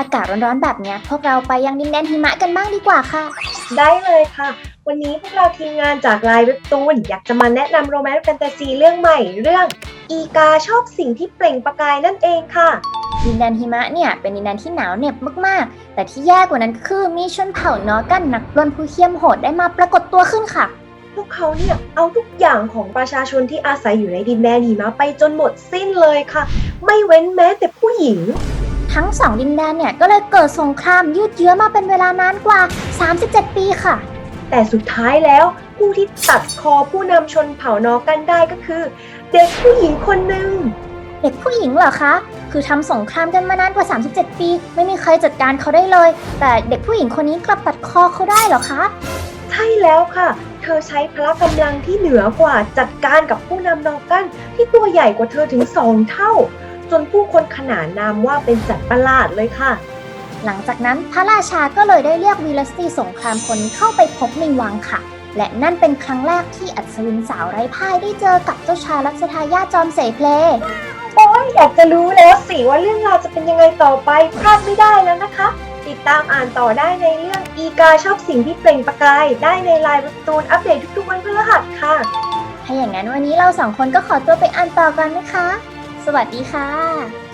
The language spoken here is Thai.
อากาศร้อนๆแบบเนี้ย พวกเราไปยังดินแดนหิมะกันบ้างดีกว่าค่ะ ได้เลยค่ะ วันนี้พวกเราทีมงานจากไลน์เว็บตูน อยากจะมาแนะนำโรแมนต์แฟนตาซีเรื่องใหม่เรื่อง อีกาชอบสิ่งที่เปล่งประกายนั่นเองค่ะ ดินแดนหิมะเนี่ยเป็นดินแดนที่หนาวเหน็บมากๆ แต่ที่แย่กว่านั้นก็คือมีชนเผ่านอร์กันนักปล้นผู้เขี้ยมโหดได้มาปรากฏตัวขึ้นค่ะ พวกเขาเนี่ยเอาทุกอย่างของประชาชนที่อาศัยอยู่ในดินแดนหิมะไปจนหมดสิ้นเลยค่ะ ไม่เว้นแม้แต่ผู้หญิง ทั้งสองดินแดนเนี่ยก็เลยเกิดสงครามยืดเยื้อมาเป็นเวลานานกว่า 37 ปีค่ะ แต่สุดท้ายแล้วผู้ที่ตัดคอผู้นำชนเผ่านอร์กันได้ก็คือ เด็กผู้หญิงคนหนึ่งเด็กผู้หญิงเหรอคะ คือทำสงครามกันมานานกว่า 37 ปี ไม่มีใครจัดการเขาได้เลย แต่เด็กผู้หญิงคนนี้กลับตัดคอเขาได้เหรอคะ ใช่แล้วค่ะ เธอใช้พละกำลังที่เหนือกว่าจัดการกับผู้นำนอร์กันที่ตัวใหญ่กว่าเธอถึงสองเท่า จนผู้คนขนานนามว่าเป็นสัตว์ประหลาดเลยค่ะ หลังจากนั้นพระราชาก็เลยได้เรียกวีลสตรีสงครามคนนี้เข้าไปพบในวังค่ะ และนั่นเป็นครั้งแรกที่อัศวินสาวไร้พ่ายได้เจอกับเจ้าชายรัชทายาทจอมเสเพลโอ้ยอยากจะรู้แล้วสิว่าเรื่องราวจะเป็นยังไงต่อไปพลาดไม่ได้แล้วนะคะ ติดตามอ่านต่อได้ในเรื่องอีกาชอบสิ่งที่เปล่งประกาย ได้ในไลน์เว็บตูนอัปเดตทุกๆวันพฤหัสค่ะ ถ้าอย่างนั้นวันนี้เราสองคนก็ขอตัวไปอ่านต่อกันนะคะส วัสดีค่ะ